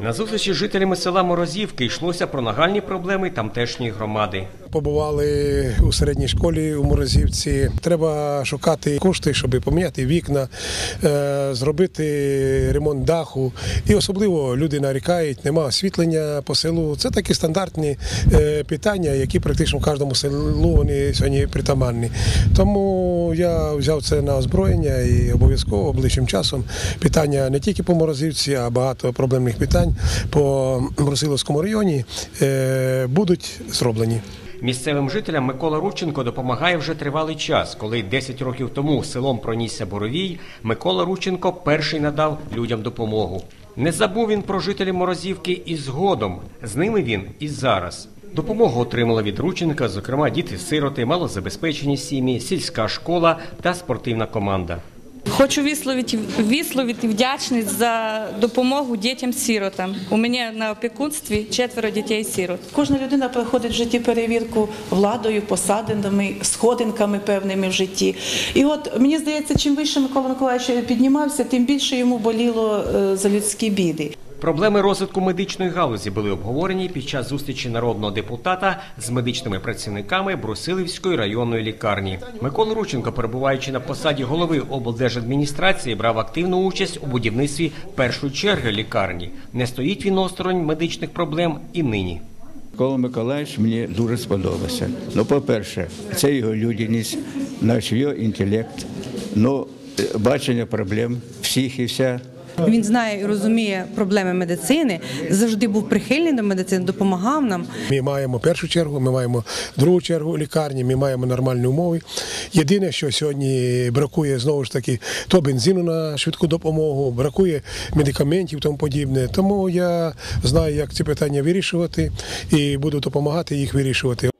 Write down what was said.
На зустрічі з жителями села Морозівки йшлося про нагальні проблеми тамтешньої громади. Побували у середній школі у Морозівці. Треба шукати кошти, щоб поміняти вікна, е, зробити ремонт даху. І особливо люди нарікають, нема освітлення по селу. Це такі стандартні е, питання, які практично в кожному селу вони сьогодні притаманні. Тому я взяв це на озброєння і обов'язково ближчим часом питання не тільки по Морозівці, а багато проблемних питань по Брусиловському районі е, будуть зроблені. Місцевим жителям Микола Рученко допомагає вже тривалий час. Коли 10 років тому селом пронісся Боровій, Микола Рученко перший надав людям допомогу. Не забув він про жителів Морозівки і згодом. З ними він і зараз. Допомогу отримала від Рученка, зокрема діти-сироти, малозабезпечені сім'ї, сільська школа та спортивна команда. Хочу висловити, вдячність за допомогу дітям-сіротам. У мене на опікунстві четверо дітей-сірот. Кожна людина проходить в житті перевірку владою, посадинами, сходинками певними в житті. І от мені здається, чим вище Микола Миколаївич піднімався, тим більше йому боліло е, за людські біди. Проблеми розвитку медичної галузі були обговорені під час зустрічі народного депутата з медичними працівниками Брусилівської районної лікарні. Микола Рученко, перебуваючи на посаді голови облдержадміністрації, брав активну участь у будівництві першої черги лікарні. Не стоїть він осторонь медичних проблем і нині. Микола Миколаївич мені дуже сподобався. Ну, по-перше, це його людяність, наш його інтелект, ну, е, бачення проблем всіх і вся. Він знає і розуміє проблеми медицини, завжди був прихильний до медицини, допомагав нам. Ми маємо першу чергу, ми маємо другу чергу лікарні, ми маємо нормальні умови. Єдине, що сьогодні бракує знову ж таки, то бензину на швидку допомогу, бракує медикаментів тому подібне. Тому я знаю, як ці питання вирішувати і буду допомагати їх вирішувати.